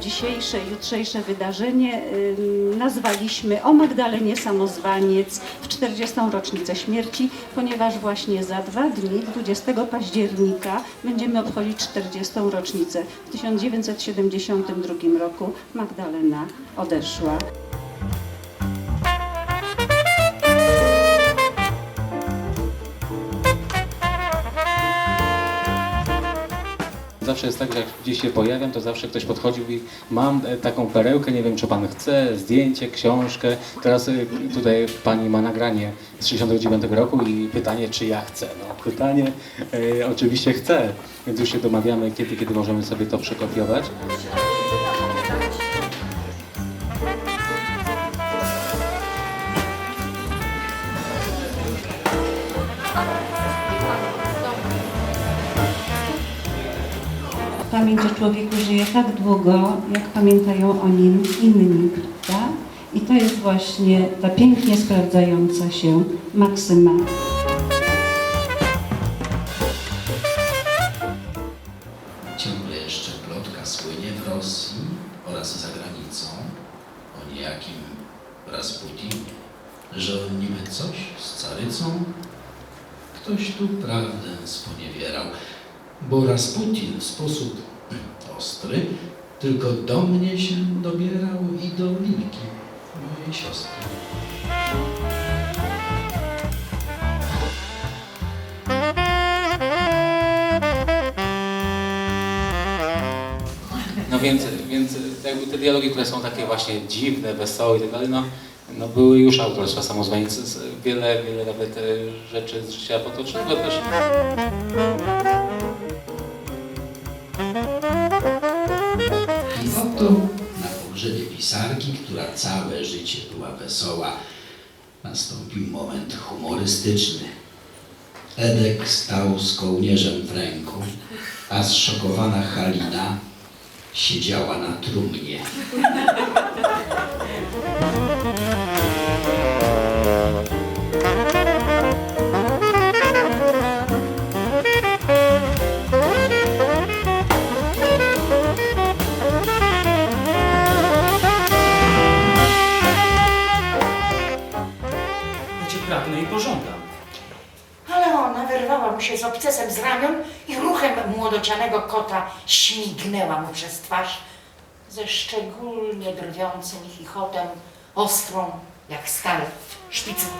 dzisiejsze, jutrzejsze wydarzenie nazwaliśmy o Magdalenie Samozwaniec w 40. rocznicę śmierci, ponieważ właśnie za dwa dni, 20 października, będziemy obchodzić 40. rocznicę. W 1972 roku Magdalena odeszła. Zawsze jest tak, że jak gdzieś się pojawiam, to zawsze ktoś podchodził i mam e, taką perełkę, nie wiem czy pan chce, zdjęcie, książkę. Teraz e, tutaj pani ma nagranie z 69 roku i pytanie, czy ja chcę. No pytanie e, oczywiście chcę, więc już się domawiamy, kiedy, kiedy możemy sobie to przekopiować. Pamięć o człowieku żyje tak długo, jak pamiętają o nim inni, prawda? I to jest właśnie ta pięknie sprawdzająca się maksyma. Ciągle jeszcze plotka słynie w Rosji oraz za granicą o niejakim Rasputinie, że on niby coś z carycą. Ktoś tu prawdę sponiewierał, bo Rasputin w sposób ostry tylko do mnie się dobierał i do Lilki, mojej siostry. No więc, więc jakby te dialogi, które są takie właśnie dziwne, wesołe i tak dalej, no, no były już autorstwa samozwańca. Wiele, wiele nawet e, rzeczy z życia potocznego też. I oto na pogrzebie pisarki, która całe życie była wesoła, nastąpił moment humorystyczny. Edek stał z kołnierzem w ręku, a zszokowana Halina siedziała na trumnie. pragnę i pożądam. Ale ona wyrwała mu się z obcesem z ramion i ruchem młodocianego kota śmignęła mu przez twarz ze szczególnie drwiącym chichotem, ostrą jak stal szpicutą.